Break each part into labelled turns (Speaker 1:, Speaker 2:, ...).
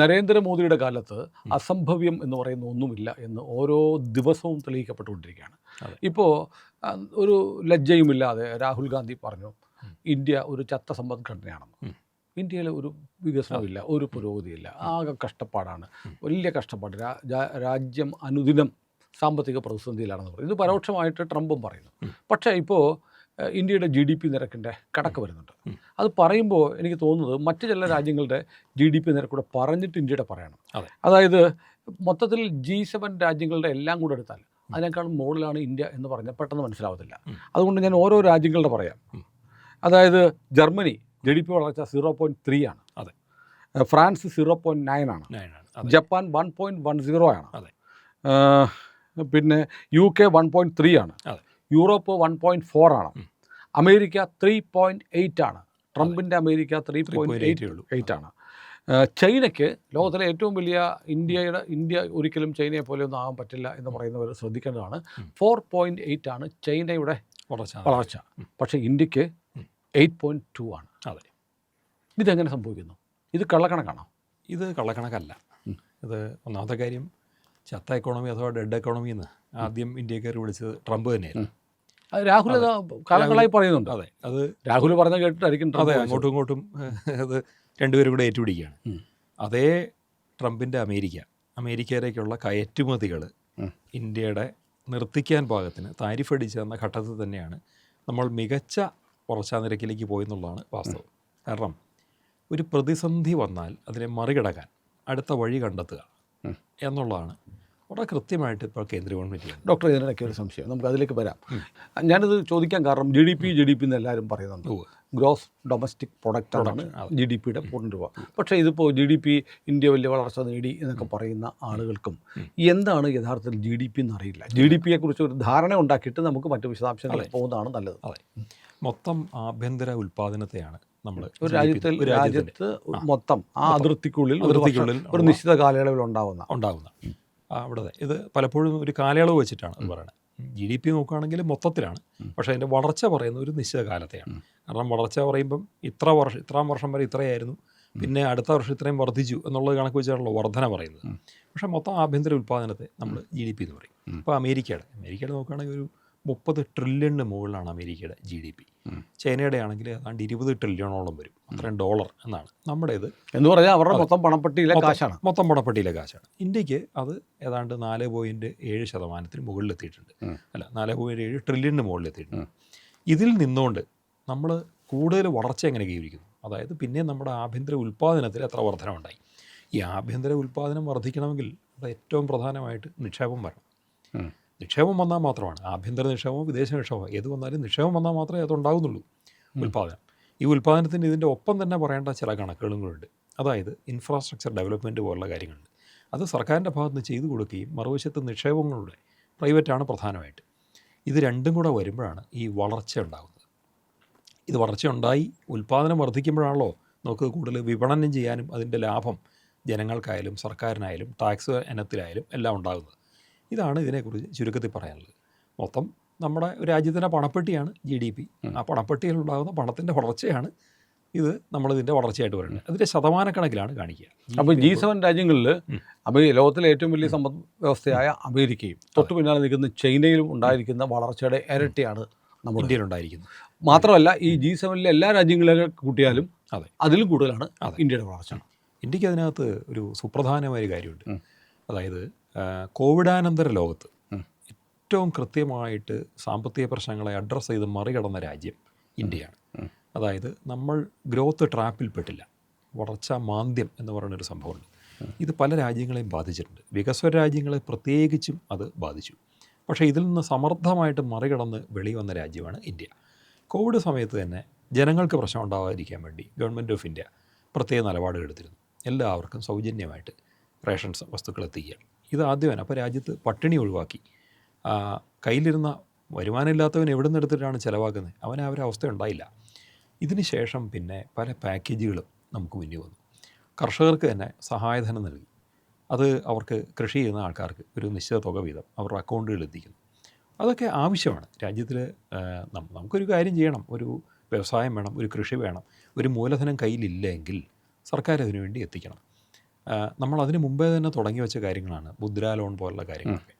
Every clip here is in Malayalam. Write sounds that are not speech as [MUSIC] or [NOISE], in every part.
Speaker 1: നരേന്ദ്രമോദിയുടെ കാലത്ത് അസംഭവ്യം എന്ന് പറയുന്ന ഒന്നുമില്ല എന്ന് ഓരോ ദിവസവും തെളിയിക്കപ്പെട്ടുകൊണ്ടിരിക്കുകയാണ്. ഇപ്പോൾ ഒരു ലജ്ജയുമില്ലാതെ രാഹുൽ ഗാന്ധി പറഞ്ഞു ഇന്ത്യ ഒരു ചത്ത സമ്പദ്ഘടനയാണെന്ന് ഇന്ത്യയിൽ ഒരു വികസനമില്ല ഒരു പുരോഗതിയില്ല ആകെ കഷ്ടപ്പാടാണ് വലിയ കഷ്ടപ്പാട്. രാജ്യം അനുദിനം സാമ്പത്തിക പ്രതിസന്ധിയിലാണെന്ന് പറയും. ഇത് പരോക്ഷമായിട്ട് ട്രംപും പറയുന്നു. പക്ഷേ ഇപ്പോൾ ഇന്ത്യയുടെ ജി ഡി പി നിരക്കിന്റെ കണക്ക് വരുന്നുണ്ട്. അത് പറയുമ്പോൾ എനിക്ക് തോന്നുന്നത് മറ്റു ചില രാജ്യങ്ങളുടെ ജി ഡി പി നിരക്കൂടെ പറഞ്ഞിട്ട് ഇന്ത്യയുടെ പറയണം. അതായത് മൊത്തത്തിൽ ജി സെവൻ രാജ്യങ്ങളുടെ എല്ലാം കൂടെ എടുത്താൽ അതിനേക്കാളും മുകളിലാണ് ഇന്ത്യ എന്ന് പറഞ്ഞാൽ പെട്ടെന്ന് മനസ്സിലാവത്തില്ല. അതുകൊണ്ട് ഞാൻ ഓരോ രാജ്യങ്ങളുടെ പറയാം. അതായത് ജർമ്മനി ജി ഡി പി വളർച്ച സീറോ പോയിന്റ് ത്രീ ആണ്.
Speaker 2: അതെ.
Speaker 1: ഫ്രാൻസ് സീറോ പോയിന്റ് നയൻ ആണ്. Japan one point one zero ആണ്.
Speaker 2: അതെ.
Speaker 1: പിന്നെ U K one point three ആണ്. യൂറോപ്പ് വൺ പോയിന്റ് ഫോർ ആണ്. അമേരിക്ക ത്രീ പോയിന്റ് എയ്റ്റ് ആണ്. ട്രംപിന്റെ America three point
Speaker 2: 3.8
Speaker 1: eight eight ആണ്. ചൈനയ്ക്ക് ലോകത്തിലെ ഏറ്റവും വലിയ ഇന്ത്യയുടെ ഇന്ത്യ ഒരിക്കലും ചൈനയെ പോലെ ഒന്നും ആകാൻ പറ്റില്ല എന്ന് പറയുന്നവർ ശ്രദ്ധിക്കേണ്ടതാണ്. ഫോർ പോയിന്റ് എയ്റ്റ് ആണ് ചൈനയുടെ
Speaker 2: വളർച്ച.
Speaker 1: വളർച്ച. പക്ഷേ
Speaker 2: ഇന്ത്യയ്ക്ക്.
Speaker 1: എയ്റ്റ് പോയിന്റ് ടു ആണ്.
Speaker 2: അതെ.
Speaker 1: ഇതെങ്ങനെ സംഭവിക്കുന്നു? ഇത് കള്ളക്കണക്കാണോ?
Speaker 2: ഇത് കള്ളക്കണക്കല്ല. ഇത് ഒന്നാമത്തെ കാര്യം ചത്ത എക്കോണമി അഥവാ ഡെഡ് എക്കോണമി എന്ന് ആദ്യം ഇന്ത്യക്കാർ വിളിച്ചത് ട്രംപ് തന്നെയായിരുന്നു.
Speaker 1: രാഹുൽ കാലങ്ങളായി പറയുന്നുണ്ട്.
Speaker 2: അതെ. അത്
Speaker 1: രാഹുൽ പറഞ്ഞ കേട്ടിട്ടായിരിക്കും
Speaker 2: അതെ അങ്ങോട്ടും ഇങ്ങോട്ടും അത് രണ്ടുപേരും കൂടെ ഏറ്റുപിടിക്കുകയാണ്. അതേ ട്രംപിന്റെ അമേരിക്ക അമേരിക്കയിലേക്കുള്ള കയറ്റുമതികൾ. ഇന്ത്യയുടെ നിർത്തിക്കാൻ പാകത്തിന് താരിഫ് അടിച്ചു തന്ന ഘട്ടത്തിൽ തന്നെയാണ് നമ്മൾ മികച്ച വളർച്ചാ നിരക്കിലേക്ക് പോയി എന്നുള്ളതാണ് വാസ്തവം. കാരണം ഒരു പ്രതിസന്ധി വന്നാൽ അതിനെ മറികടക്കാൻ അടുത്ത വഴി കണ്ടെത്തുക എന്നുള്ളതാണ് വളരെ കൃത്യമായിട്ട് ഇപ്പോൾ കേന്ദ്ര ഗവൺമെന്റ്
Speaker 1: ഡോക്ടർ ഇതിനിടയ്ക്ക് ഒരു സംശയം. നമുക്ക് അതിലേക്ക് വരാം. ഞാനിത് ചോദിക്കാൻ കാരണം G D P G D P എന്ന് എല്ലാവരും പറയുന്നുണ്ട്. ഗ്രോസ് ഡൊമസ്റ്റിക് പ്രൊഡക്റ്റ് ആണ്. ജി ഡി പിയുടെ പൂർണ രൂപ. പക്ഷേ ഇതിപ്പോൾ ജി ഡി പി ഇന്ത്യ വലിയ വളർച്ച നേടി എന്നൊക്കെ പറയുന്ന ആളുകൾക്കും എന്താണ് യഥാർത്ഥത്തിൽ ജി ഡി പി എന്നറിയില്ല ജി ഡി പിയെ കുറിച്ച് ഒരു ധാരണ ഉണ്ടാക്കിയിട്ട് നമുക്ക് മറ്റു വിശദാംശങ്ങളിൽ പോകുന്നതാണ് നല്ലത്.
Speaker 2: അതെ. മൊത്തം ആഭ്യന്തര ഉൽപ്പാദനത്തെയാണ് നമ്മൾ
Speaker 1: ഒരു രാജ്യത്തിൽ രാജ്യത്ത് മൊത്തം ആ അതിർത്തിക്കുള്ളിൽ ഒരു നിശ്ചിത കാലയളവിൽ ഉണ്ടാവുന്ന.
Speaker 2: ഉണ്ടാകുന്ന അവിടെ ഇത് പലപ്പോഴും ഒരു കാലയളവ് വെച്ചിട്ടാണ് പറയുന്നത് ജി ഡി പി നോക്കുകയാണെങ്കിൽ മൊത്തത്തിലാണ്. പക്ഷേ അതിന്റെ വളർച്ച പറയുന്ന ഒരു നിശ്ചിത കാലത്തെയാണ്. കാരണം വളർച്ച പറയുമ്പം ഇത്ര വർഷം ഇത്രാം വർഷം വരെ ഇത്രയായിരുന്നു. പിന്നെ അടുത്ത വർഷം ഇത്രയും വർദ്ധിച്ചു എന്നുള്ളത് കണക്ക് വെച്ചാണല്ലോ വർധന പറയുന്നത്. പക്ഷേ മൊത്തം ആഭ്യന്തര ഉൽപ്പാദനത്തെ നമ്മൾ ജി ഡി പി എന്ന് പറയും. ഇപ്പോൾ അമേരിക്കയുടെ അമേരിക്കയുടെ നോക്കുകയാണെങ്കിൽ ഒരു മുപ്പത് ട്രില്യണിന് മുകളിലാണ് അമേരിക്കയുടെ ജി ഡി പി. ചൈനയുടെ ആണെങ്കിൽ ഏതാണ്ട് ഇരുപത് ട്രില്യണോളം വരും. അത്രയും ഡോളർ എന്നാണ്. നമ്മുടെ ഇത്
Speaker 1: എന്ന് പറഞ്ഞാൽ അവരുടെ മൊത്തം പണപ്പെട്ടിയിലെ കാശാണ്.
Speaker 2: മൊത്തം പണപ്പെട്ടിയിലെ കാശാണ്. ഇന്ത്യയ്ക്ക് അത് ഏതാണ്ട് നാല് പോയിന്റ് ഏഴ് ശതമാനത്തിന് മുകളിലെത്തിയിട്ടുണ്ട്. അല്ല നാല് പോയിന്റ് ഏഴ് ട്രില്യണിന് മുകളിലെത്തിയിട്ടുണ്ട്. ഇതിൽ നിന്നുകൊണ്ട് നമ്മൾ കൂടുതൽ വളർച്ച എങ്ങനെ കൈവരിക്കുന്നു? അതായത് പിന്നെ നമ്മുടെ ആഭ്യന്തര ഉൽപ്പാദനത്തിൽ എത്ര വർധന ഉണ്ടായി ഈ ആഭ്യന്തര ഉൽപ്പാദനം വർദ്ധിക്കണമെങ്കിൽ ഏറ്റവും പ്രധാനമായിട്ട് നിക്ഷേപം വരണം. നിക്ഷേപം വന്നാൽ മാത്രമാണ് ആഭ്യന്തര നിക്ഷേപമോ വിദേശ നിക്ഷേപമോ ഏത് വന്നാലും നിക്ഷേപം വന്നാൽ മാത്രമേ അതുണ്ടാകുന്നുള്ളൂ ഉൽപ്പാദനം. ഈ ഉൽപ്പാദനത്തിന് ഇതിന്റെ ഒപ്പം തന്നെ പറയേണ്ട ചില കണക്കുകളും കൂടെ അതായത് ഇൻഫ്രാസ്ട്രക്ചർ ഡെവലപ്മെന്റ് പോലുള്ള കാര്യങ്ങളുണ്ട്. അത് സർക്കാരിന്റെ ഭാഗത്ത് നിന്ന് ചെയ്തു കൊടുക്കുകയും മറുവശത്ത് നിക്ഷേപങ്ങളുടെ പ്രൈവറ്റാണ് പ്രധാനമായിട്ട്. ഇത് രണ്ടും കൂടെ വരുമ്പോഴാണ് ഈ വളർച്ച ഉണ്ടാകുന്നത്. ഇത് വളർച്ച ഉണ്ടായി ഉൽപ്പാദനം വർദ്ധിക്കുമ്പോഴാണല്ലോ നമുക്ക് കൂടുതൽ വിപണനം ചെയ്യാനും അതിന്റെ ലാഭം ജനങ്ങൾക്കായാലും സർക്കാരിനായാലും ടാക്സ് ഇനത്തിലായാലും എല്ലാം ഉണ്ടാകുന്നത്. ഇതാണ് ഇതിനെക്കുറിച്ച് ചുരുക്കത്തിൽ പറയാനുള്ളത്. മൊത്തം നമ്മുടെ രാജ്യത്തിന്റെ പണപ്പെട്ടിയാണ് ജി ഡി പി. ആ പണപ്പെട്ടിയിൽ ഉണ്ടാകുന്ന പണത്തിന്റെ വളർച്ചയാണ് ഇത് നമ്മളിതിന്റെ വളർച്ചയായിട്ട് പറയുന്നത്. അതിന്റെ ശതമാനക്കണക്കിലാണ് കാണിക്കുക.
Speaker 1: അപ്പോൾ ജി സെവൻ രാജ്യങ്ങളിൽ. അപ്പോൾ ലോകത്തിലെ ഏറ്റവും വലിയ സമ്പദ് വ്യവസ്ഥയായ അമേരിക്കയും തൊട്ടു പിന്നാലെ നിൽക്കുന്ന ചൈനയിലും ഉണ്ടായിരിക്കുന്ന വളർച്ചയുടെ ഇരട്ടിയാണ് നമ്മുടെ
Speaker 2: ഇന്ത്യയിലുണ്ടായിരിക്കുന്നത്.
Speaker 1: മാത്രമല്ല ഈ ജി സെവനിലെ എല്ലാ രാജ്യങ്ങളെ കൂട്ടിയാലും
Speaker 2: അതെ.
Speaker 1: അതിലും കൂടുതലാണ് ഇന്ത്യയുടെ വളർച്ച.
Speaker 2: ഇന്ത്യയ്ക്ക് അതിനകത്ത് ഒരു സുപ്രധാനമായ ഒരു കാര്യമുണ്ട്. അതായത് കോവിഡാനന്തര ലോകത്ത് ഏറ്റവും കൃത്യമായിട്ട് സാമ്പത്തിക പ്രശ്നങ്ങളെ അഡ്രസ്സ് ചെയ്ത് മറികടന്ന രാജ്യം ഇന്ത്യയാണ്. അതായത് നമ്മൾ ഗ്രോത്ത് ട്രാപ്പിൽ പെട്ടില്ല. വളർച്ചാ മാന്ദ്യം എന്ന് പറയുന്നൊരു സംഭവമുണ്ട്. ഇത് പല രാജ്യങ്ങളെയും ബാധിച്ചിട്ടുണ്ട്. വികസ്വര രാജ്യങ്ങളെ പ്രത്യേകിച്ചും അത് ബാധിച്ചു. പക്ഷേ ഇതിൽ നിന്ന് സമർത്ഥമായിട്ട് മറികടന്ന് വെളി വന്ന രാജ്യമാണ് ഇന്ത്യ. കോവിഡ് സമയത്ത് തന്നെ ജനങ്ങൾക്ക് പ്രശ്നം ഉണ്ടാവാതിരിക്കാൻ വേണ്ടി ഗവൺമെന്റ് ഓഫ് ഇന്ത്യ പ്രത്യേക നിലപാടുകൾ എടുത്തിരുന്നു. എല്ലാവർക്കും സൗജന്യമായിട്ട് റേഷൻസ് വസ്തുക്കൾ എത്തിക്കുക ഇത് ആദ്യമാണ്. അപ്പോൾ രാജ്യത്ത് പട്ടിണി ഒഴിവാക്കി. കയ്യിലിരുന്ന വരുമാനമില്ലാത്തവൻ എവിടെ നിന്ന് എടുത്തിട്ടാണ് ചിലവാക്കുന്നത്? അവന് ആ ഒരു അവസ്ഥ ഉണ്ടായില്ല. ഇതിന് ശേഷം പിന്നെ പല പാക്കേജുകളും നമുക്ക് മുന്നിൽ വന്നു. കർഷകർക്ക് തന്നെ സഹായധനം നൽകി. അത് അവർക്ക് കൃഷി ചെയ്യുന്ന ആൾക്കാർക്ക് ഒരു നിശ്ചിത തുക വീതം അവരുടെ അക്കൗണ്ടുകളിൽ എത്തിക്കുന്നു. അതൊക്കെ ആവശ്യമാണ്. രാജ്യത്തിൽ നമുക്കൊരു കാര്യം ചെയ്യണം. ഒരു വ്യവസായം വേണം ഒരു കൃഷി വേണം. ഒരു മൂലധനം കയ്യിലില്ലെങ്കിൽ സർക്കാർ അതിനു വേണ്ടി എത്തിക്കണം. നമ്മൾ അതിന് മുമ്പേ തന്നെ തുടങ്ങി വെച്ച കാര്യങ്ങളാണ് മുദ്ര ലോൺ പോലുള്ള കാര്യങ്ങളൊക്കെ.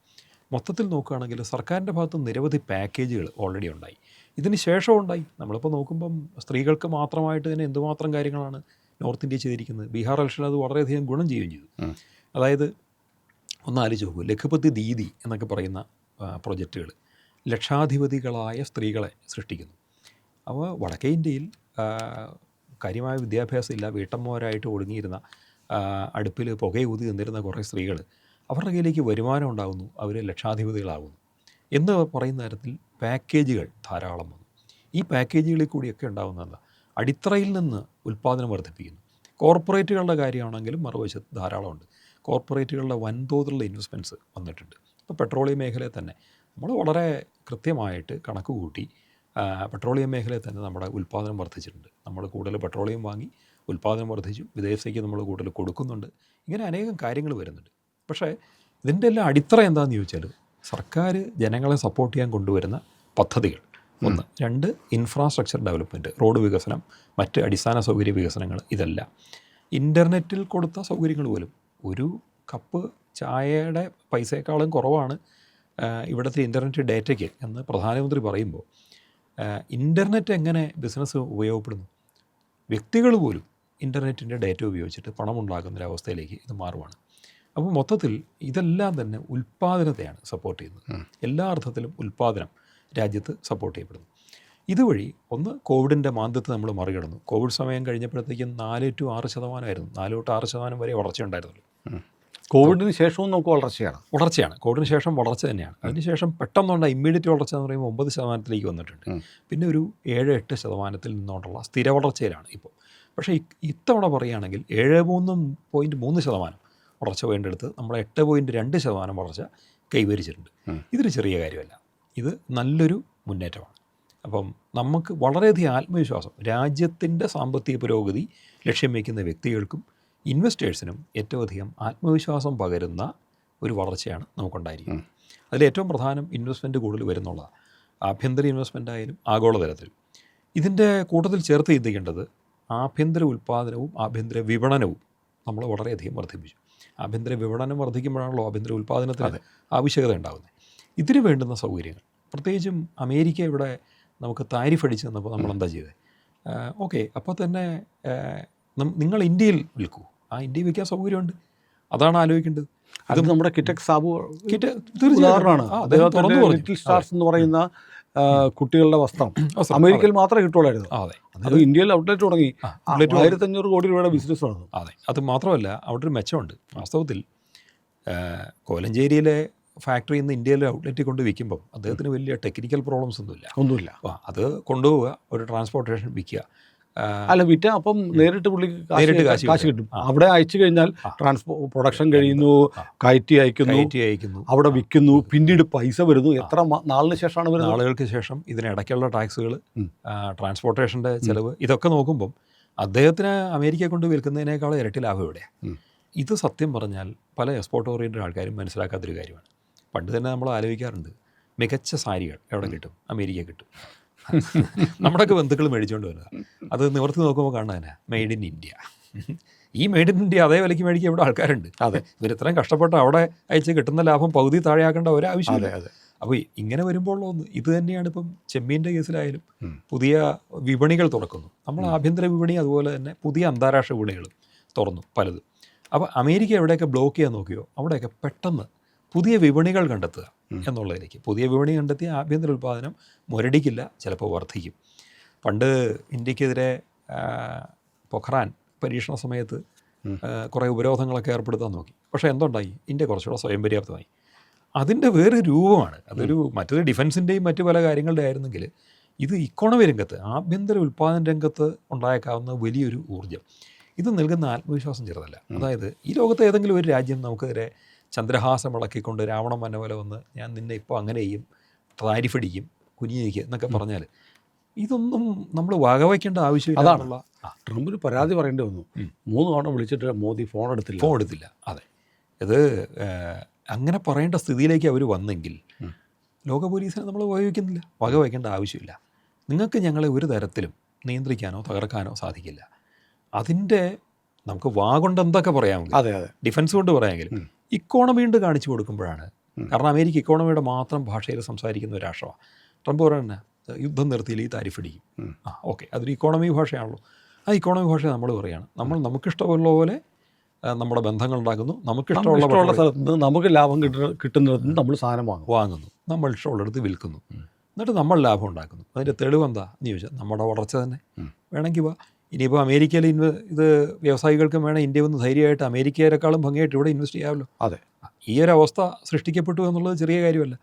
Speaker 2: മൊത്തത്തിൽ നോക്കുകയാണെങ്കിൽ സർക്കാരിന്റെ ഭാഗത്ത് നിരവധി പാക്കേജുകൾ ഓൾറെഡി ഉണ്ടായി. ഇതിന് ശേഷം ഉണ്ടായി. നമ്മളിപ്പോൾ നോക്കുമ്പം സ്ത്രീകൾക്ക് മാത്രമായിട്ട് തന്നെ എന്തുമാത്രം കാര്യങ്ങളാണ് നോർത്ത് ഇന്ത്യ ചെയ്തിരിക്കുന്നത്? ബീഹാർ ഇലക്ഷനിൽ അത് വളരെയധികം ഗുണം ചെയ്യുകയും ചെയ്തു. അതായത് ഒന്ന് ആലോചിച്ച് നോക്കൂ. ലഘുപതി ദീദി എന്നൊക്കെ പറയുന്ന പ്രൊജക്റ്റുകൾ ലക്ഷാധിപതികളായ സ്ത്രീകളെ സൃഷ്ടിക്കുന്നു. അപ്പോൾ വടക്കേ ഇന്ത്യയിൽ കാര്യമായ വിദ്യാഭ്യാസം ഇല്ല വീട്ടമ്മമാരായിട്ട് ഒടുങ്ങിയിരുന്ന അടുപ്പിൽ പുകയൂതി നിന്നിരുന്ന കുറേ സ്ത്രീകൾ അവരുടെ കയ്യിലേക്ക് വരുമാനം ഉണ്ടാകുന്നു അവർ ലക്ഷാധിപതികളാകുന്നു എന്ന് പറയുന്ന തരത്തിൽ പാക്കേജുകൾ ധാരാളം വന്നു. ഈ പാക്കേജുകളിൽ കൂടിയൊക്കെ ഉണ്ടാകുന്നതല്ല അടിത്തറയിൽ നിന്ന് ഉൽപ്പാദനം വർദ്ധിപ്പിക്കുന്നു. കോർപ്പറേറ്റുകളുടെ കാര്യമാണെങ്കിലും മറുവശത്ത് ധാരാളമുണ്ട്. കോർപ്പറേറ്റുകളുടെ വൻതോതിലുള്ള ഇൻവെസ്റ്റ്മെന്റ്സ് വന്നിട്ടുണ്ട്. ഇപ്പോൾ പെട്രോളിയം മേഖലയിൽ തന്നെ നമ്മൾ വളരെ കൃത്യമായിട്ട് കണക്ക് കൂട്ടി പെട്രോളിയം മേഖലയിൽ തന്നെ നമ്മുടെ ഉൽപ്പാദനം വർദ്ധിച്ചിട്ടുണ്ട്. നമ്മൾ കൂടുതൽ പെട്രോളിയം വാങ്ങി ഉൽപ്പാദനം വർദ്ധിച്ചു വിദേശത്തേക്ക് നമ്മൾ കൂടുതൽ കൊടുക്കുന്നുണ്ട് ഇങ്ങനെ അനേകം കാര്യങ്ങൾ വരുന്നുണ്ട്. പക്ഷേ ഇതിന്റെ എല്ലാം അടിത്തറ എന്താണെന്ന് ചോദിച്ചാൽ സർക്കാർ ജനങ്ങളെ സപ്പോർട്ട് ചെയ്യാൻ കൊണ്ടുവരുന്ന പദ്ധതികൾ. ഒന്ന് രണ്ട് ഇൻഫ്രാസ്ട്രക്ചർ ഡെവലപ്മെന്റ് റോഡ് വികസനം മറ്റ് അടിസ്ഥാന സൗകര്യ വികസനങ്ങൾ ഇതെല്ലാം. ഇന്റർനെറ്റിൽ കൊടുത്ത സൗകര്യങ്ങൾ പോലും ഒരു കപ്പ് ചായയുടെ പൈസയേക്കാളും കുറവാണ് ഇവിടുത്തെ ഇന്റർനെറ്റ് ഡേറ്റയ്ക്ക് എന്ന് പ്രധാനമന്ത്രി പറയുമ്പോൾ ഇന്റർനെറ്റ് എങ്ങനെ ബിസിനസ് ഉപയോഗപ്പെടുന്നു? വ്യക്തികൾ പോലും ഇന്റർനെറ്റിന്റെ ഡേറ്റ ഉപയോഗിച്ചിട്ട് പണം ഉണ്ടാക്കുന്ന ഒരു അവസ്ഥയിലേക്ക് ഇത് മാറുവാണ്. അപ്പോൾ മൊത്തത്തിൽ ഇതെല്ലാം തന്നെ ഉൽപ്പാദനത്തെയാണ് സപ്പോർട്ട് ചെയ്യുന്നത്. എല്ലാ അർത്ഥത്തിലും ഉൽപ്പാദനം രാജ്യത്ത് സപ്പോർട്ട് ചെയ്യപ്പെടുന്നു. ഇതുവഴി ഒന്ന് കോവിഡിന്റെ മാന്ദ്യത്തെ നമ്മൾ മറികടന്നു. കോവിഡ് സമയം കഴിഞ്ഞപ്പോഴത്തേക്കും നാല് ടു ആറ് ശതമാനമായിരുന്നു. നാല് തൊട്ട് ആറ് ശതമാനം വരെ വളർച്ച ഉണ്ടായിരുന്നുള്ളൂ.
Speaker 1: കോവിഡിന് ശേഷവും നമുക്ക് വളർച്ചയാണ്.
Speaker 2: വളർച്ചയാണ്. കോവിഡിന് ശേഷം വളർച്ച തന്നെയാണ്. അതിനുശേഷം പെട്ടെന്നുള്ള ഇമ്മീഡിയറ്റ് വളർച്ച എന്ന് പറയുമ്പോൾ ഒമ്പത് ശതമാനത്തിലേക്ക് വന്നിട്ടുണ്ട്. പിന്നെ ഒരു ഏഴ് എട്ട് ശതമാനത്തിൽ നിന്നുകൊണ്ടുള്ള സ്ഥിര വളർച്ചയിലാണ് ഇപ്പോൾ. പക്ഷേ ഇത്തവണ പറയുകയാണെങ്കിൽ ഏഴ് മൂന്ന് പോയിന്റ് മൂന്ന് ശതമാനം വളർച്ച വേണ്ടെടുത്ത് നമ്മൾ എട്ട് പോയിന്റ് രണ്ട് ശതമാനം വളർച്ച കൈവരിച്ചിട്ടുണ്ട്. ഇതൊരു ചെറിയ കാര്യമല്ല. ഇത് നല്ലൊരു മുന്നേറ്റമാണ്. അപ്പം നമുക്ക് വളരെയധികം ആത്മവിശ്വാസം രാജ്യത്തിന്റെ സാമ്പത്തിക പുരോഗതി ലക്ഷ്യം വയ്ക്കുന്ന വ്യക്തികൾക്കും ഇൻവെസ്റ്റേഴ്സിനും ഏറ്റവും അധികം ആത്മവിശ്വാസം പകരുന്ന ഒരു വളർച്ചയാണ് നമുക്കുണ്ടായിരിക്കുന്നത്. അതിൽ ഏറ്റവും പ്രധാനം ഇൻവെസ്റ്റ്മെന്റ് കൂടുതൽ വരുന്നുള്ളതാണ്. ആഭ്യന്തര ഇൻവെസ്റ്റ്മെന്റ് ആയാലും ആഗോളതലത്തിലും ഇതിന്റെ കൂട്ടത്തിൽ ചേർത്ത് ചിന്തിക്കേണ്ടത് ആഭ്യന്തര ഉൽപ്പാദനവും ആഭ്യന്തര വിപണനവും നമ്മൾ വളരെയധികം വർദ്ധിപ്പിച്ചു. ആഭ്യന്തര വിപണനം വർദ്ധിക്കുമ്പോഴാണല്ലോ ആഭ്യന്തര ഉൽപ്പാദനത്തിന് ആവശ്യകത ഉണ്ടാകുന്നത് ഇതിന് വേണ്ടുന്ന സൗകര്യങ്ങൾ. പ്രത്യേകിച്ചും അമേരിക്ക ഇവിടെ നമുക്ക് താരിഫ് അടിച്ചു തന്നപ്പോൾ നമ്മൾ എന്താ ചെയ്തത്? ഓക്കെ അപ്പോൾ തന്നെ നിങ്ങൾ ഇന്ത്യയിൽ വിൽക്കൂ. ആ ഇന്ത്യയിൽ വിൽക്കാൻ സൗകര്യമുണ്ട്. അതാണ് ആലോചിക്കേണ്ടത്.
Speaker 1: അത് നമ്മുടെ കിറ്റക് സാബു
Speaker 2: കിറ്റ് തീർച്ചയായിട്ടും.
Speaker 1: എന്ന് പറയുന്ന കുട്ടികളുടെ വസ്ത്രം. അമേരിക്കയിൽ മാത്രമേ കിട്ടുള്ളായിരുന്നു
Speaker 2: അതെ.
Speaker 1: അത് ഇന്ത്യയിൽ ഔട്ട്ലെറ്റ് തുടങ്ങി. ആയിരത്തി അഞ്ഞൂറ് കോടി രൂപയുടെ ബിസിനസ് ആണ്
Speaker 2: അതെ. അത് മാത്രമല്ല അവിടെ ഒരു മെച്ചമുണ്ട്. വാസ്തവത്തിൽ കോലഞ്ചേരിയിലെ ഫാക്ടറി ഇന്ന് ഇന്ത്യയിലെ ഔട്ട്ലെറ്റിൽ കൊണ്ട് വിൽക്കുമ്പം അദ്ദേഹത്തിന് വലിയ ടെക്നിക്കൽ പ്രോബ്ലംസ് ഒന്നുമില്ല.
Speaker 1: ഒന്നുമില്ല.
Speaker 2: അത് കൊണ്ടുപോവുക ഒരു ട്രാൻസ്പോർട്ടേഷൻ വിൽക്കുക.
Speaker 1: അല്ല വിറ്റ അപ്പം നേരിട്ട് പുള്ളിക്ക് കാശ്
Speaker 2: നേരിട്ട് കാശ്
Speaker 1: കാശ്
Speaker 2: കിട്ടും.
Speaker 1: അവിടെ അയച്ചു കഴിഞ്ഞാൽ ട്രാൻസ്പോ പ്രൊഡക്ഷൻ കഴിയുന്നു കയറ്റി അയക്കുന്നു
Speaker 2: അയക്കുന്നു.
Speaker 1: അവിടെ വിൽക്കുന്നു പിന്നീട് പൈസ വരുന്നു. എത്ര നാളിന് ശേഷമാണ് വരുന്നത്?
Speaker 2: നാളുകൾക്ക് ശേഷം ഇതിനിടയ്ക്കുള്ള ടാക്സുകൾ. ട്രാൻസ്പോർട്ടേഷന്റെ ചിലവ് ഇതൊക്കെ നോക്കുമ്പം അദ്ദേഹത്തിന് അമേരിക്ക കൊണ്ട് വിൽക്കുന്നതിനേക്കാൾ ഇരട്ടി ലാഭം
Speaker 1: ഇവിടെ
Speaker 2: ഇത് സത്യം പറഞ്ഞാൽ പല എക്സ്പോർട്ട് ഓറിയന്റഡ് ആൾക്കാരും മനസ്സിലാക്കാത്തൊരു കാര്യമാണ്. പണ്ട് തന്നെ നമ്മൾ ആലോചിക്കാറുണ്ട്. മികച്ച സാരികൾ എവിടെ കിട്ടും? അമേരിക്ക കിട്ടും. [LAUGHS] നമ്മുടെയൊക്കെ ബന്ധുക്കൾ മേടിച്ചുകൊണ്ട് വരിക അത് നിവർത്തി നോക്കുമ്പോൾ തന്നെ. മെയ്ഡ് ഇൻ ഇന്ത്യ ഈ മെയ്ഡ് ഇൻ ഇന്ത്യ അതേ വിലയ്ക്ക് മേടിക്കുക ഇവിടെ ആൾക്കാരുണ്ട്.
Speaker 1: അതെ.
Speaker 2: ഇവർ ഇത്രയും കഷ്ടപ്പെട്ട് അവിടെ അയച്ച് കിട്ടുന്ന ലാഭം പകുതി താഴെയാക്കേണ്ട ഒരാവശ്യമില്ല. അപ്പോൾ ഇങ്ങനെ വരുമ്പോൾ ഒന്ന് ഇത് തന്നെയാണ് ഇപ്പം ചെമ്മീന്റെ കേസിലായാലും പുതിയ വിപണികൾ തുറക്കുന്നു. നമ്മൾ ആഭ്യന്തര വിപണി അതുപോലെ തന്നെ പുതിയ അന്താരാഷ്ട്ര വിപണികളും തുറന്നു പലതും. അപ്പോൾ അമേരിക്ക എവിടെയൊക്കെ ബ്ലോക്ക് ചെയ്യാൻ നോക്കിയോ? അവിടെയൊക്കെ പെട്ടെന്ന് പുതിയ വിപണികൾ കണ്ടെത്തുക. എന്നുള്ളതിലേക്ക്. പുതിയ വിപണി കണ്ടെത്തിയ ആഭ്യന്തര ഉൽപ്പാദനം മുരടിക്കില്ല ചിലപ്പോൾ വർദ്ധിക്കും. പണ്ട് ഇന്ത്യക്കെതിരെ പൊഖ്റാൻ പരീക്ഷണ സമയത്ത് കുറേ ഉപരോധങ്ങളൊക്കെ ഏർപ്പെടുത്താൻ നോക്കി. പക്ഷേ എന്തുണ്ടായി? ഇന്ത്യ കുറച്ചുകൂടെ സ്വയം പര്യാപ്തമായി അതിന്റെ വേറെ രൂപമാണ്. അതൊരു മറ്റൊരു ഡിഫൻസിന്റെയും മറ്റു പല കാര്യങ്ങളുടെ ആയിരുന്നെങ്കിൽ ഇത് ഇക്കോണമി രംഗത്ത് ആഭ്യന്തര ഉൽപ്പാദന രംഗത്ത് ഉണ്ടായേക്കാവുന്ന വലിയൊരു ഊർജം. ഇത് നൽകുന്ന ആത്മവിശ്വാസം ചെറുതല്ല. അതായത് ഈ ലോകത്തെ ഏതെങ്കിലും ഒരു രാജ്യം നമുക്കെതിരെ ചന്ദ്രഹാസം ഇളക്കിക്കൊണ്ട് രാവണ വന്ന പോലെ വന്ന് ഞാൻ നിന്നെ ഇപ്പോൾ അങ്ങനെ ചെയ്യും താരിഫ് അടിക്കും കുനിയേക്ക് എന്നൊക്കെ പറഞ്ഞാൽ ഇതൊന്നും നമ്മൾ വകവയ്ക്കേണ്ട ആവശ്യമില്ല
Speaker 1: അതാണ്.
Speaker 2: എന്നുള്ള
Speaker 1: ട്രംപിന് പരാതി പറയേണ്ടി വന്നു. മൂന്ന് തവണ വിളിച്ചിട്ട് മോദി ഫോൺ എടുത്തില്ല.
Speaker 2: ഫോൺ എടുത്തില്ല അതെ. ഇത് അങ്ങനെ പറയേണ്ട സ്ഥിതിയിലേക്ക് അവർ വന്നെങ്കിൽ ലോക പോലീസിനെ നമ്മൾ വകവയ്ക്കുന്നില്ല വകവയ്ക്കേണ്ട ആവശ്യമില്ല. നിങ്ങൾക്ക് ഞങ്ങളെ ഒരു തരത്തിലും നിയന്ത്രിക്കാനോ തകർക്കാനോ സാധിക്കില്ല. അതിന്റെ നമുക്ക് വാ കൊണ്ട് എന്തൊക്കെ പറയാമെങ്കിൽ
Speaker 1: അതെ അതെ.
Speaker 2: ഡിഫൻസ് കൊണ്ട് പറയാമെങ്കിലും. ഇക്കോണമി ഉണ്ട് കാണിച്ചു കൊടുക്കുമ്പോഴാണ്. കാരണം അമേരിക്ക ഇക്കോണമിയുടെ മാത്രം ഭാഷയിൽ സംസാരിക്കുന്ന ഒരു രാഷ്ട്രമാണ് ട്രംപ് പറയുന്നത് യുദ്ധം നിർത്തിയില്ല ഈ താരിഫ് അടിക്കും. ആ ഓക്കെ. അതൊരു ഇക്കോണമി ഭാഷയാണല്ലോ. ആ ഇക്കോണമി ഭാഷ നമ്മൾ പറയുകയാണ്. നമ്മൾ നമുക്കിഷ്ടമുള്ള പോലെ നമ്മുടെ ബന്ധങ്ങൾ ഉണ്ടാക്കുന്നു. നമുക്ക്
Speaker 1: ഇഷ്ടമുള്ള സ്ഥലത്ത് നിന്ന് നമുക്ക് ലാഭം കിട്ടുന്ന കിട്ടുന്നിടത്ത് നിന്ന് നമ്മൾ സാധനം വാങ്ങും.
Speaker 2: വാങ്ങുന്നു. നമ്മൾ ഇഷ്ടമുള്ളിടത്ത് വിൽക്കുന്നു. എന്നിട്ട് നമ്മൾ ലാഭം ഉണ്ടാക്കുന്നു. അതിന്റെ തെളിവ് എന്താ? എന്ന് ചോദിച്ചാൽ നമ്മുടെ വളർച്ച തന്നെ. വേണമെങ്കിൽ വാ. ഇനിയിപ്പോൾ അമേരിക്കയിൽ ഇൻവെ ഇത് വ്യവസായികൾക്കും വേണം ഇന്ത്യ ഒന്ന് ധൈര്യമായിട്ട് അമേരിക്കയെക്കാളും ഭംഗിയായിട്ട് ഇവിടെ ഇൻവെസ്റ്റ് ചെയ്യാമല്ലോ.
Speaker 1: അതെ.
Speaker 2: ഈ ഒരു അവസ്ഥ സൃഷ്ടിക്കപ്പെട്ടു എന്നുള്ളത് ചെറിയ കാര്യമല്ല.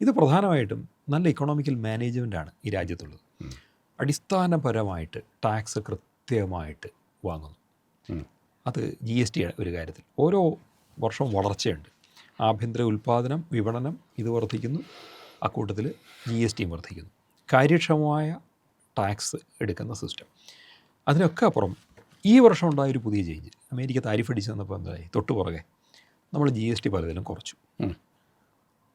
Speaker 2: ഇത് പ്രധാനമായിട്ടും നല്ല ഇക്കണോമിക്കൽ മാനേജ്മെന്റാണ് ഈ രാജ്യത്തുള്ളത്. അടിസ്ഥാനപരമായിട്ട് ടാക്സ് കൃത്യമായിട്ട് വാങ്ങുന്നു. അത് ജി എസ് ടി ഒരു കാര്യത്തിൽ. ഓരോ വർഷവും വളർച്ചയുണ്ട്. ആഭ്യന്തര ഉൽപ്പാദനം വിപണനം ഇത് വർദ്ധിക്കുന്നു. അക്കൂട്ടത്തിൽ ജി എസ് ടിയും വർദ്ധിക്കുന്നു. കാര്യക്ഷമമായ ടാക്സ് എടുക്കുന്ന സിസ്റ്റം അതിനൊക്കെ അപ്പുറം. ഈ വർഷം ഉണ്ടായ ഒരു പുതിയ ചേഞ്ച് അമേരിക്ക താരിഫ് അടിച്ച് തന്നപ്പോൾ എന്തായി? തൊട്ട് പുറകെ നമ്മൾ ജി എസ് ടി പലതിലും കുറച്ചു.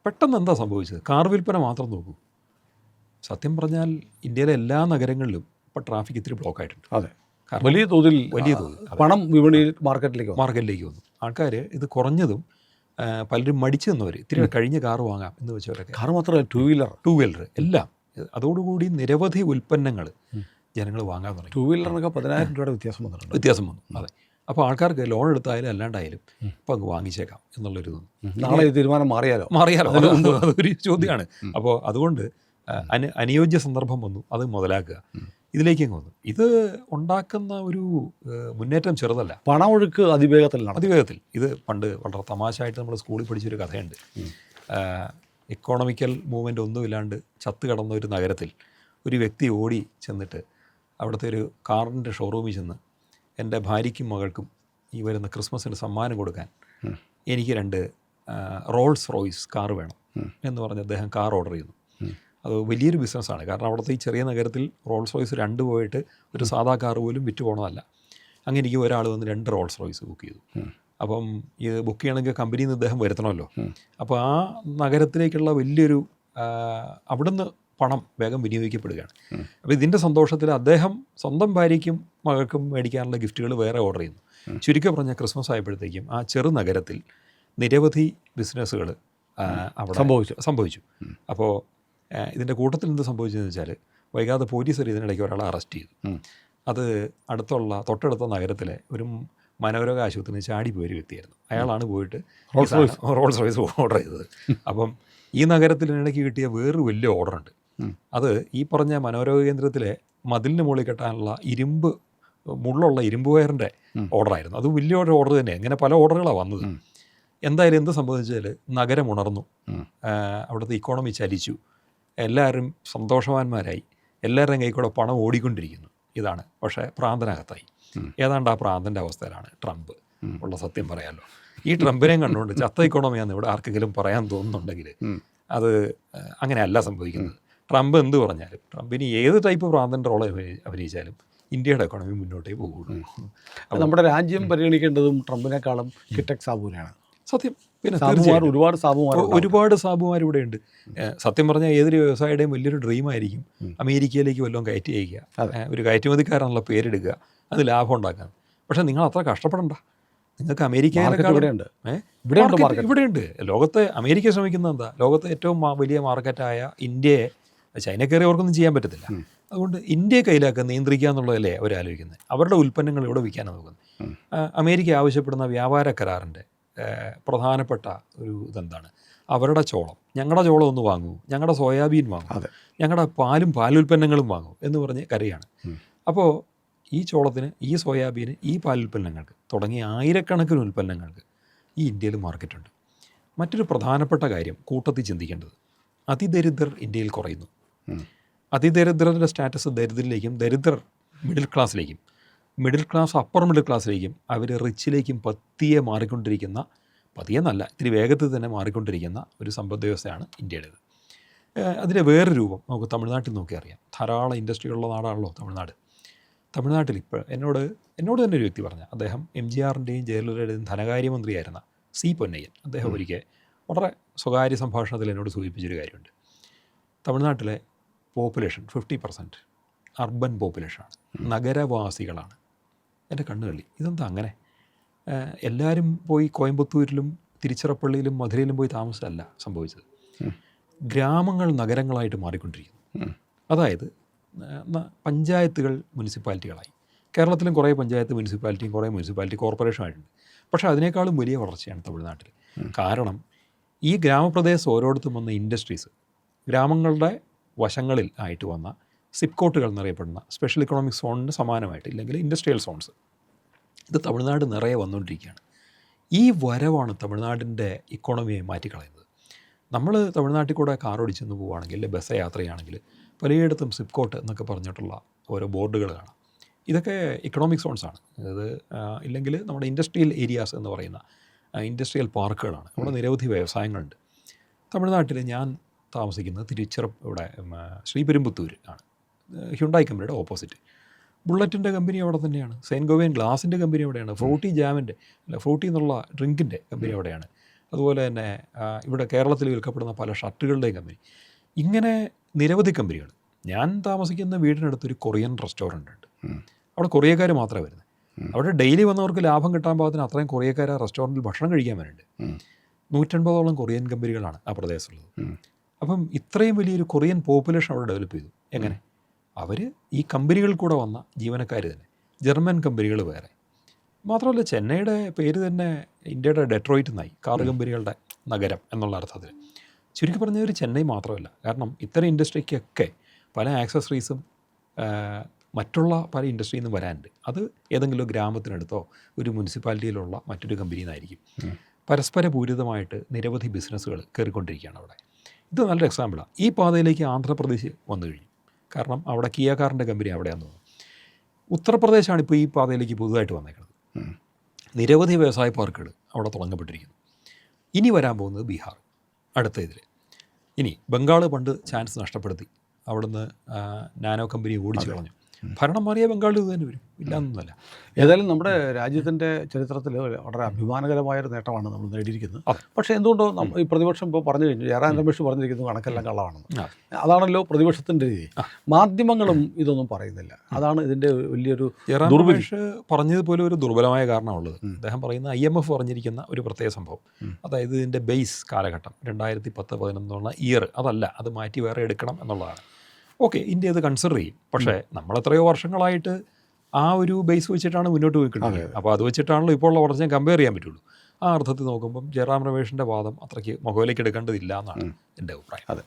Speaker 2: പെട്ടെന്ന് എന്താ സംഭവിച്ചത്? കാർ വിൽപ്പന മാത്രം നോക്കൂ. സത്യം പറഞ്ഞാൽ ഇന്ത്യയിലെ എല്ലാ നഗരങ്ങളിലും ഇപ്പോൾ ട്രാഫിക് ഇത്തിരി ബ്ലോക്ക് ആയിട്ടുണ്ട്.
Speaker 1: അതെ. വലിയ തോതിൽ
Speaker 2: വലിയ തോതിൽ,
Speaker 1: പണം വിപണിയിൽ മാർക്കറ്റിലേക്ക്.
Speaker 2: മാർക്കറ്റിലേക്ക് വന്നു. ആൾക്കാർ ഇത് കുറഞ്ഞതും പലരും മടിച്ചു നിന്നവർ ഇത്തിരി കഴിഞ്ഞ കാർ വാങ്ങാം എന്ന് വെച്ചവരൊക്കെ.
Speaker 1: കാർ മാത്രമല്ല ടൂ വീലർ
Speaker 2: ടൂ വീലർ എല്ലാം. അതോടുകൂടി നിരവധി ഉൽപ്പന്നങ്ങൾ. ജനങ്ങൾ വാങ്ങാൻ തുടങ്ങി.
Speaker 1: ടൂ വീലറിനൊക്കെ പതിനായിരം രൂപയുടെ വ്യത്യാസം വന്നിട്ടുണ്ട്.
Speaker 2: വ്യത്യാസം വന്നു. അതെ. അപ്പോൾ ആൾക്കാർക്ക് ലോൺ എടുത്തായാലും അല്ലാണ്ടായാലും
Speaker 1: ഇപ്പോൾ
Speaker 2: ഇപ്പം അങ്ങ് വാങ്ങിച്ചേക്കാം എന്നുള്ളൊരു
Speaker 1: നാളെ തീരുമാനം മാറിയാലോ?
Speaker 2: മാറിയാലോ. അതൊരു ചോദ്യമാണ്. അപ്പോൾ അതുകൊണ്ട് അനു അനുയോജ്യ സന്ദർഭം വന്നു. അത് മുതലാക്കുക. ഇതിലേക്ക് അങ്ങ് വന്നു. ഇത് ഉണ്ടാക്കുന്ന ഒരു മുന്നേറ്റം ചെറുതല്ല.
Speaker 1: പണമൊഴുക്ക് അതിവേഗത്തിൽ
Speaker 2: അതിവേഗത്തിൽ. ഇത് പണ്ട് വളരെ തമാശയായിട്ട് നമ്മൾ സ്കൂളിൽ പഠിച്ചൊരു കഥയുണ്ട്. ഇക്കോണമിക്കൽ മൂവ്മെന്റ് ഒന്നുമില്ലാണ്ട് ചത്ത് കടന്ന ഒരു നഗരത്തിൽ ഒരു വ്യക്തി ഓടി ചെന്നിട്ട് അവിടുത്തെ ഒരു കാറിന്റെ ഷോറൂമിൽ ചെന്ന് എന്റെ ഭാര്യയ്ക്കും മകൾക്കും ഈ വരുന്ന ക്രിസ്മസിന് സമ്മാനം കൊടുക്കാൻ എനിക്ക് രണ്ട് റോൾസ് റോയ്സ് കാർ വേണം എന്ന് പറഞ്ഞ് അദ്ദേഹം കാർ ഓർഡർ ചെയ്യുന്നു. അത് വലിയൊരു ബിസിനസ്സാണ് കാരണം അവിടുത്തെ ഈ ചെറിയ നഗരത്തിൽ റോൾസ് റോയ്സ് രണ്ട് പോയിട്ട് ഒരു സാധാ കാർ പോലും വിറ്റ് പോകണമല്ല അങ്ങനെ എനിക്ക് ഒരാൾ വന്ന് രണ്ട് റോൾസ് റോയ്സ് ബുക്ക് ചെയ്തു. അപ്പം ഇത് ബുക്ക് ചെയ്യണമെങ്കിൽ കമ്പനിയിൽ നിന്ന് ഇദ്ദേഹം വരുത്തണമല്ലോ. അപ്പോൾ ആ നഗരത്തിലേക്കുള്ള വലിയൊരു അവിടുന്ന് പണം വേഗം വിനിയോഗിക്കപ്പെടുകയാണ്. അപ്പോൾ ഇതിന്റെ സന്തോഷത്തിൽ അദ്ദേഹം സ്വന്തം ഭാര്യയ്ക്കും മകൾക്കും മേടിക്കാനുള്ള ഗിഫ്റ്റുകൾ വേറെ ഓർഡർ ചെയ്യുന്നു.
Speaker 1: ചുരുക്കം
Speaker 2: ചുരുക്കി പറഞ്ഞ ക്രിസ്മസ് ആയപ്പോഴത്തേക്കും ആ ചെറു നഗരത്തിൽ നിരവധി ബിസിനസ്സുകൾ അവിടെ
Speaker 1: സംഭവിച്ചു.
Speaker 2: സംഭവിച്ചു. അപ്പോൾ ഇതിന്റെ കൂട്ടത്തിൽ എന്ത് സംഭവിച്ചതെന്ന് വെച്ചാൽ വൈകാതെ പോലീസ് ഇതിനിടയ്ക്ക് ഒരാളെ അറസ്റ്റ് ചെയ്തു. അത് അടുത്തുള്ള തൊട്ടടുത്ത നഗരത്തിലെ ഒരു മനോരോഗ ആശുപത്രിയിൽ പോയി ഒരു വ്യക്തിയായിരുന്നു. അയാളാണ് പോയിട്ട്
Speaker 1: റോൾസ് റോയ്സ്.
Speaker 2: ഓർഡർ ചെയ്തത്. [LAUGHS] അപ്പം ഈ നഗരത്തിൽ നഗരത്തിനിടയ്ക്ക് കിട്ടിയ വേറൊരു വലിയ ഓർഡറുണ്ട്. അത് ഈ പറഞ്ഞ മനോരോഗ കേന്ദ്രത്തിലെ മതിലിന് മുകളിൽ കെട്ടാനുള്ള ഇരുമ്പ് മുള്ളുള്ള ഇരുമ്പ്
Speaker 1: വയറിന്റെ
Speaker 2: ഓർഡറായിരുന്നു. അത് വലിയ ഒരു ഓർഡർ തന്നെ ഇങ്ങനെ പല ഓർഡറുകളാണ് വന്നത്. എന്തായാലും എന്ത് സംഭവിച്ചാൽ നഗരം ഉണർന്നു. അവിടുത്തെ ഇക്കോണമി ചലിച്ചു. എല്ലാവരും സന്തോഷവാന്മാരായി. എല്ലാവരുടെയും കൈ കൂടെ പണം ഓടിക്കൊണ്ടിരിക്കുന്നു. ഇതാണ്. പക്ഷേ പ്രാന്തനകത്തായി. ഏതാണ്ട് ആ പ്രാന്തന്റെ അവസ്ഥയിലാണ് ട്രംപ്. ഉള്ള സത്യം പറയാമല്ലോ ഈ ട്രംപിനെയും കണ്ടുകൊണ്ട് ചത്ത ഇക്കോണമിയാന്ന് ഇവിടെ ആർക്കെങ്കിലും പറയാൻ തോന്നുന്നുണ്ടെങ്കിൽ അത് അങ്ങനെയല്ല സംഭവിക്കുന്നത്. ട്രംപ് എന്ത് പറഞ്ഞാലും ട്രംപിന് ഏത് ടൈപ്പ് പ്രാന്തന്റെ റോളെ അഭിനയിച്ചാലും ഇന്ത്യയുടെ എക്കോണമി മുന്നോട്ടേ പോകുള്ളൂ.
Speaker 1: നമ്മുടെ രാജ്യം പരിഗണിക്കേണ്ടതും ട്രംപിനെക്കാളും കിറ്റക് സാബുവിനെയാണ്
Speaker 2: സത്യം. പിന്നെ തീർച്ചയായും
Speaker 1: ഒരുപാട് സാബുമാർ
Speaker 2: ഒരുപാട് സാബുമാർ ഇവിടെ ഉണ്ട്. സത്യം പറഞ്ഞാൽ ഏതൊരു വ്യവസായിയുടെയും വലിയൊരു ഡ്രീം ആയിരിക്കും അമേരിക്കയിലേക്ക് വല്ലതും കയറ്റി അയക്കുക. ഒരു കയറ്റുമതിക്കാരെന്നുള്ള പേരെടുക്കുക. അത് ലാഭം ഉണ്ടാക്കാൻ പക്ഷേ നിങ്ങൾ അത്ര കഷ്ടപ്പെടണ്ട. നിങ്ങൾക്ക്
Speaker 1: മാർക്കറ്റ്
Speaker 2: അമേരിക്കയിലേക്കാളും
Speaker 1: ഇവിടെയുണ്ട്.
Speaker 2: ലോകത്തെ അമേരിക്ക ശ്രമിക്കുന്നത് എന്താ? ലോകത്തെ ഏറ്റവും വലിയ മാർക്കറ്റായ ഇന്ത്യയെ ചൈന കയറിയവർക്കൊന്നും ചെയ്യാൻ പറ്റത്തില്ല. അതുകൊണ്ട് ഇന്ത്യയെ കയ്യിലാക്കുക നിയന്ത്രിക്കുക എന്നുള്ളതല്ലേ അവർ ആലോചിക്കുന്നത്? അവരുടെ ഉൽപ്പന്നങ്ങൾ ഇവിടെ വിൽക്കാനാണ് നോക്കുന്നത്. അമേരിക്ക ആവശ്യപ്പെടുന്ന വ്യാപാര കരാറിന്റെ പ്രധാനപ്പെട്ട ഒരു ഇതെന്താണ്? അവരുടെ ചോളം. ഞങ്ങളുടെ ചോളം ഒന്ന് വാങ്ങൂ. ഞങ്ങളുടെ സോയാബീൻ വാങ്ങൂ. ഞങ്ങളുടെ പാലും പാലുൽപ്പന്നങ്ങളും വാങ്ങൂ എന്ന് പറഞ്ഞ് കരയാണ്. അപ്പോൾ ഈ ചോളത്തിന് ഈ സോയാബീന് ഈ പാലുൽപ്പന്നങ്ങൾക്ക് തുടങ്ങിയ ആയിരക്കണക്കിന് ഉൽപ്പന്നങ്ങൾക്ക് ഈ ഇന്ത്യയിൽ മാർക്കറ്റുണ്ട്. മറ്റൊരു പ്രധാനപ്പെട്ട കാര്യം കൂട്ടത്തിൽ ചിന്തിക്കേണ്ടത്. അതിദരിദ്രർ ഇന്ത്യയിൽ കുറയുന്നു. അതിദരിദ്രരുടെ സ്റ്റാറ്റസ് ദരിദ്രയിലേക്കും ദരിദ്രർ മിഡിൽ ക്ലാസ്സിലേക്കും മിഡിൽ ക്ലാസ് അപ്പർ മിഡിൽ ക്ലാസ്സിലേക്കും അവർ റിച്ചിലേക്കും പതിയെ മാറിക്കൊണ്ടിരിക്കുന്ന പതിയെ നല്ല ഇത്തിരി വേഗത്തിൽ തന്നെ മാറിക്കൊണ്ടിരിക്കുന്ന ഒരു സമ്പദ് വ്യവസ്ഥയാണ് ഇന്ത്യയുടേത് അതിന്റെ വേറെ രൂപം നമുക്ക് തമിഴ്നാട്ടിൽ നോക്കി അറിയാം. ധാരാളം ഇൻഡസ്ട്രികളുള്ള നാടാണല്ലോ തമിഴ്നാട്. തമിഴ്നാട്ടിൽ ഇപ്പോൾ എന്നോട് എന്നോട് തന്നെ ഒരു വ്യക്തി പറഞ്ഞു അദ്ദേഹം എം ജി ആറിന്റെയും ജയലളിതയുടെയും ധനകാര്യമന്ത്രിയായിരുന്ന സി പൊന്നയ്യൻ. അദ്ദേഹം ഒരിക്കൽ വളരെ സ്വകാര്യ സംഭാഷണത്തിൽ എന്നോട് സൂചിപ്പിച്ചൊരു കാര്യമുണ്ട്. തമിഴ്നാട്ടിലെ പോപ്പുലേഷൻ ഫിഫ്റ്റി പെർസെന്റ് അർബൻ പോപ്പുലേഷനാണ് നഗരവാസികളാണ്. എന്റെ കണ്ണുകളി ഇതെന്താ അങ്ങനെ? എല്ലാവരും പോയി കോയമ്പത്തൂരിലും തിരുച്ചിറപ്പള്ളിയിലും മധുരയിലും പോയി താമസമല്ല സംഭവിച്ചത്. ഗ്രാമങ്ങൾ നഗരങ്ങളായിട്ട് മാറിക്കൊണ്ടിരിക്കുന്നു. അതായത് പഞ്ചായത്തുകൾ മുനിസിപ്പാലിറ്റികളായി. കേരളത്തിലും കുറേ പഞ്ചായത്ത് മുനിസിപ്പാലിറ്റിയും കുറേ മുനിസിപ്പാലിറ്റി കോർപ്പറേഷനായിട്ടുണ്ട് പക്ഷേ അതിനേക്കാളും വലിയ വളർച്ചയാണ് തമിഴ്നാട്ടിൽ. കാരണം ഈ ഗ്രാമപ്രദേശം ഓരോടത്തും വന്ന ഇൻഡസ്ട്രീസ് ഗ്രാമങ്ങളുടെ വശങ്ങളിൽ ആയിട്ട് വന്ന സിപ്കോട്ടുകൾ എന്നറിയപ്പെടുന്ന സ്പെഷ്യൽ ഇക്കണോമിക് സോണിന് സമാനമായിട്ട് ഇല്ലെങ്കിൽ ഇൻഡസ്ട്രിയൽ സോൺസ് ഇത് തമിഴ്നാട് നിറയെ വന്നുകൊണ്ടിരിക്കുകയാണ്. ഈ വരവാണ് തമിഴ്നാടിന്റെ ഇക്കോണമിയെ മാറ്റിക്കളയുന്നത്. നമ്മൾ തമിഴ്നാട്ടിൽ കൂടെ കാർ ഓടിച്ചെന്ന് പോവുകയാണെങ്കിൽ ബസ് യാത്രയാണെങ്കിൽ പലയിടത്തും സിപ്കോട്ട് എന്നൊക്കെ പറഞ്ഞിട്ടുള്ള ഓരോ ബോർഡുകൾ കാണാം. ഇതൊക്കെ ഇക്കണോമിക് സോൺസാണ് അതായത് ഇല്ലെങ്കിൽ നമ്മുടെ ഇൻഡസ്ട്രിയൽ ഏരിയാസ് എന്ന് പറയുന്ന ഇൻഡസ്ട്രിയൽ പാർക്കുകളാണ് നമ്മുടെ നിരവധി വ്യവസായങ്ങളുണ്ട്. തമിഴ്നാട്ടിൽ ഞാൻ താമസിക്കുന്നത് തിരുച്ചിറ ഇവിടെ ശ്രീപെരുമ്പത്തൂർ ആണ്. ഹ്യുണ്ടായി കമ്പനിയുടെ ഓപ്പോസിറ്റ്. ബുള്ളറ്റിന്റെ കമ്പനി അവിടെ തന്നെയാണ്. സെയിൻ ഗോവിയൻ ഗ്ലാസിന്റെ കമ്പനി അവിടെയാണ്. ഫ്രൂട്ടി ജാമിന്റെ അല്ല ഫ്രൂട്ടി എന്നുള്ള ഡ്രിങ്കിന്റെ കമ്പനി അവിടെയാണ്. അതുപോലെ തന്നെ ഇവിടെ കേരളത്തിൽ വിൽക്കപ്പെടുന്ന പല ഷർട്ടുകളുടെയും കമ്പനി. ഇങ്ങനെ നിരവധി കമ്പനികൾ. ഞാൻ താമസിക്കുന്ന വീടിനടുത്തൊരു കൊറിയൻ റെസ്റ്റോറന്റ് ഉണ്ട്. അവിടെ കൊറിയക്കാർ മാത്രമേ വരുന്നത് അവിടെ ഡെയിലി വന്നവർക്ക് ലാഭം കിട്ടാൻ പാകത്തിന് അത്രയും കൊറിയക്കാർ ആ റെസ്റ്റോറന്റിൽ ഭക്ഷണം കഴിക്കാൻ വരുന്നുണ്ട് നൂറ്റൻപതോളം കൊറിയൻ കമ്പനികളാണ് ആ പ്രദേശത്തുള്ളത്. അപ്പം ഇത്രയും വലിയൊരു കൊറിയൻ പോപ്പുലേഷൻ അവിടെ ഡെവലപ്പ് ചെയ്തു. എങ്ങനെ? അവർ ഈ കമ്പനികളിൽ കൂടെ വന്ന ജീവനക്കാർ തന്നെ. ജർമ്മൻ കമ്പനികൾ വേറെ. മാത്രമല്ല ചെന്നൈയുടെ പേര് തന്നെ ഇന്ത്യയുടെ ഡെട്രോയിറ്റ് എന്നായി. കാർ കമ്പനികളുടെ നഗരം എന്നുള്ള അർത്ഥത്തിൽ ചുരുക്കി പറഞ്ഞ ഒരു ചെന്നൈ മാത്രമല്ല. കാരണം ഇത്തരം ഇൻഡസ്ട്രിക്കൊക്കെ പല ആക്സസറീസും മറ്റുള്ള പല ഇൻഡസ്ട്രിയിൽ നിന്നും വരാനുണ്ട്. അത് ഏതെങ്കിലും ഗ്രാമത്തിനടുത്തോ ഒരു മുനിസിപ്പാലിറ്റിയിലുള്ള മറ്റൊരു കമ്പനിയിൽ നിന്നായിരിക്കും. പരസ്പര പൂരിതമായിട്ട് നിരവധി ബിസിനസ്സുകൾ കയറിക്കൊണ്ടിരിക്കുകയാണ് അവിടെ. ഇത് നല്ലൊരു എക്സാമ്പിളാണ് ഈ പാതയിലേക്ക് ആന്ധ്രാപ്രദേശ് വന്നു കഴിഞ്ഞു. കാരണം അവിടെ കിയാക്കാറിന്റെ കാറിന്റെ കമ്പനി അവിടെയാണെന്ന് തോന്നുന്നു. ഉത്തർപ്രദേശാണ് ഇപ്പോൾ ഈ പാതയിലേക്ക് പുതുതായിട്ട് വന്നേക്കുന്നത് നിരവധി വ്യവസായ പാർക്കുകൾ അവിടെ തുടങ്ങപ്പെട്ടിരിക്കുന്നു. ഇനി വരാൻ പോകുന്നത് ബീഹാർ അടുത്ത ഇതിൽ ഇനി ബംഗാൾ പണ്ട് ചാൻസ് നഷ്ടപ്പെടുത്തി. അവിടുന്ന് നാനോ കമ്പനി ഓടിച്ചു കളഞ്ഞു. ഭരണം മാറിയ ബംഗാളിൽ ഇത് തന്നെ വരും. ഇല്ലാന്നൊന്നുമല്ല.
Speaker 1: ഏതായാലും നമ്മുടെ രാജ്യത്തിന്റെ ചരിത്രത്തിൽ വളരെ അഭിമാനകരമായൊരു നേട്ടമാണ് നമ്മൾ നേടിയിരിക്കുന്നത്. പക്ഷേ എന്തുകൊണ്ടോ നമ്മൾ ഈ പ്രതിപക്ഷം ഇപ്പോൾ പറഞ്ഞു കഴിഞ്ഞു ജയറാം രമേഷ് പറഞ്ഞിരിക്കുന്നത് കണക്കെല്ലാം കള്ളമാണെന്ന്. അതാണല്ലോ പ്രതിപക്ഷത്തിന്റെ രീതി. മാധ്യമങ്ങളും ഇതൊന്നും പറയുന്നില്ല. അതാണ് ഇതിന്റെ വലിയൊരു.
Speaker 2: രമേശ് പറഞ്ഞതുപോലെ ഒരു ദുർബലമായ കാരണമുള്ളത് അദ്ദേഹം പറയുന്ന ഐ എം എഫ് പറഞ്ഞിരിക്കുന്ന ഒരു പ്രത്യേക സംഭവം. അതായത് ഇതിന്റെ ബേസ് കാലഘട്ടം രണ്ടായിരത്തി പത്ത് പതിനൊന്നുള്ള ഇയർ അതല്ല അത് മാറ്റി വേറെ എടുക്കണം എന്നുള്ളതാണ്. ഓക്കെ ഇന്ത്യ അത് കൺസിഡർ ചെയ്യും. പക്ഷേ നമ്മൾ എത്രയോ വർഷങ്ങളായിട്ട് ആ ഒരു ബേസ് വെച്ചിട്ടാണ് മുന്നോട്ട് പോയിക്കൊണ്ടത് അപ്പോൾ അത്. വെച്ചിട്ടാണല്ലോ ഇപ്പോൾ ഉള്ള വളർച്ചയെ കമ്പയർ ചെയ്യാൻ പറ്റുള്ളൂ. ആ അർത്ഥത്തിൽ നോക്കുമ്പം ജയറാം രമേഷിന്റെ വാദം അത്രയ്ക്ക് മുഖവിലേക്ക് എടുക്കേണ്ടതില്ല എന്നാണ് എന്റെ അഭിപ്രായം.
Speaker 1: അതെ.